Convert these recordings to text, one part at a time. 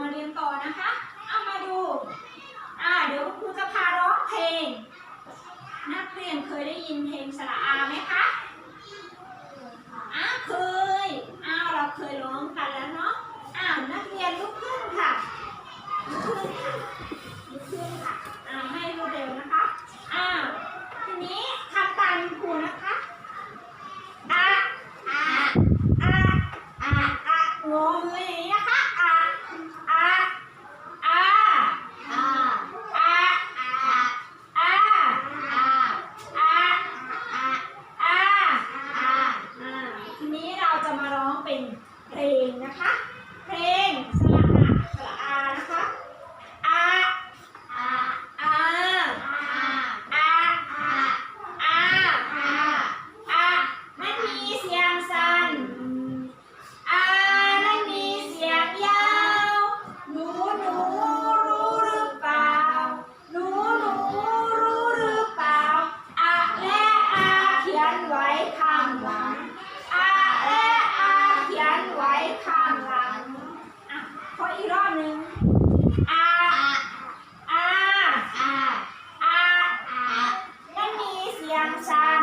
มาเรียนต่อนะคะ เอามาดู อ่า เดี๋ยวครูจะพาร้องเพลง นักเรียนเคยได้ยินเพลงสระอาไหมคะอ้าเคย อ้าวเราเคยร้องกันแล้วเนาะ อ้านักเรียนลุกขึ้นค่ะลุกขึ้น สั้น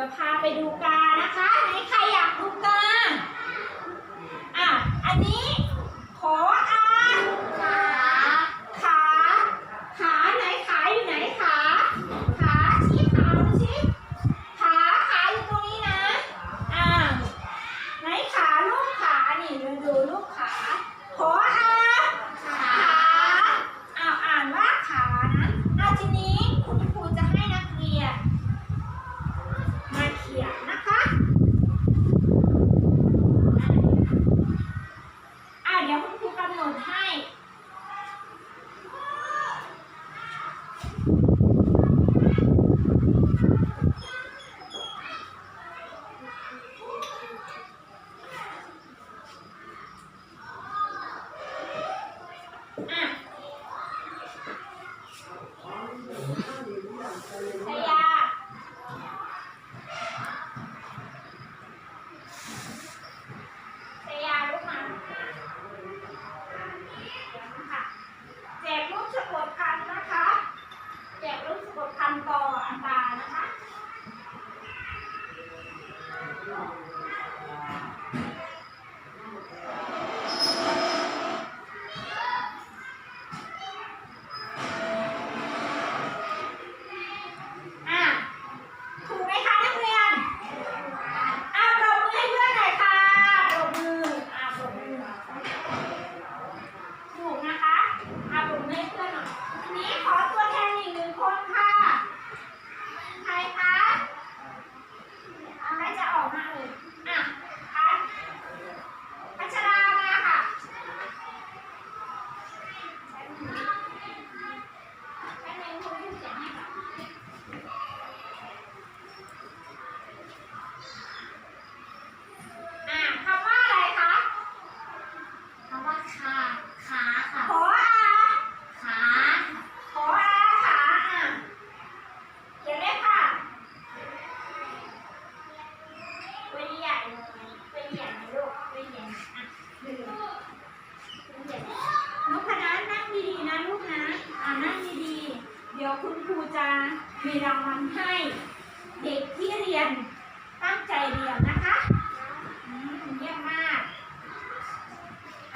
ดี๋ยวพาไปดูกานะคะ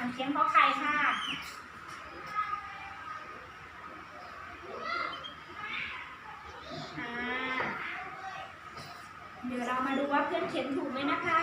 ันเขียนพราะใค่ะเดี๋ยวเรามาดูว่าเพื่อนเขียนถูกไหมนะคะ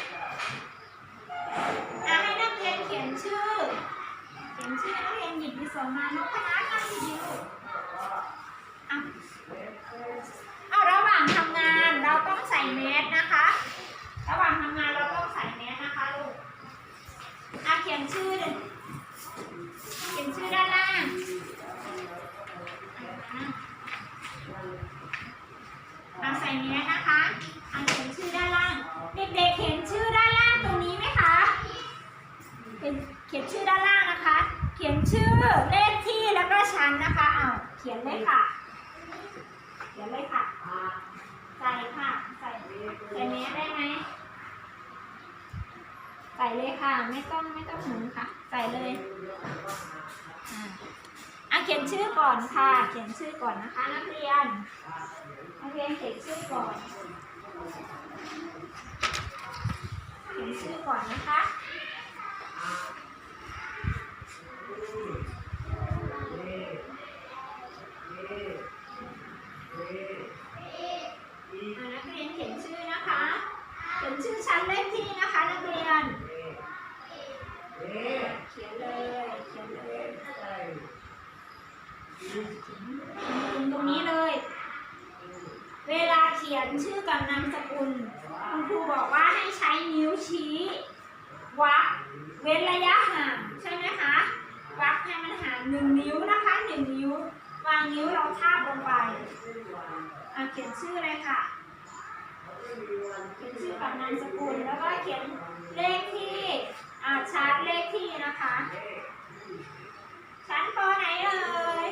ห็นชื่อนักเรียหยิบดิสอมนั่นั่งหยิอยู่อะเอาระหว่างทำงานเราต้องใส่แมสนะคะ ระหว่างทำงานเราต้องใส่แมสนะคะลูกเขียนชื่อเขียนชื่อด้านล่างอ่ใส่แมสนะคะเขียนชื่อด้านล่าง เด็กๆเห็นชื่อด้านล่างตรงนี้ไหมคะเขียนชื่อด้านล่าง เลขที่แล้วก็ชั้นนะคะเอาเขียนเลยค่ะ เขียนเลยค่ะใส่ค่ะ ใส่ใส่เนี้ยได้ไหมใส่เลยค่ะ ไม่ต้องไม่ต้องหมุนค่ะ ใส่เลยอะเขียนชื่อก่อนค่ะ เขียนชื่อก่อนนะคะนักเรียนนักเรียนเขียนชื่อก่อน เขียนชื่อก่อนนะคะ เลขที่นี่นะคะนักเรียนเขียนเลยเขียนเลยตรงนี้เลย เวลาเขียนชื่อกับนามสกุล คุณครูบอกว่าให้ใช้นิ้วชี้วักเว้นระยะห่างใช่ไหมคะวักให้มันห่างหนึ่งนิ้วนะคะหนึ่งนิ้ว วางนิ้วเราทาบลงไปเขียนชื่อเลยค่ะ เขียนชื่อกับนามสกุลแล้วก็เขียนเลขที่อ่าชาร์จเลขที่นะคะ ชั้นปอไหนเอ่ย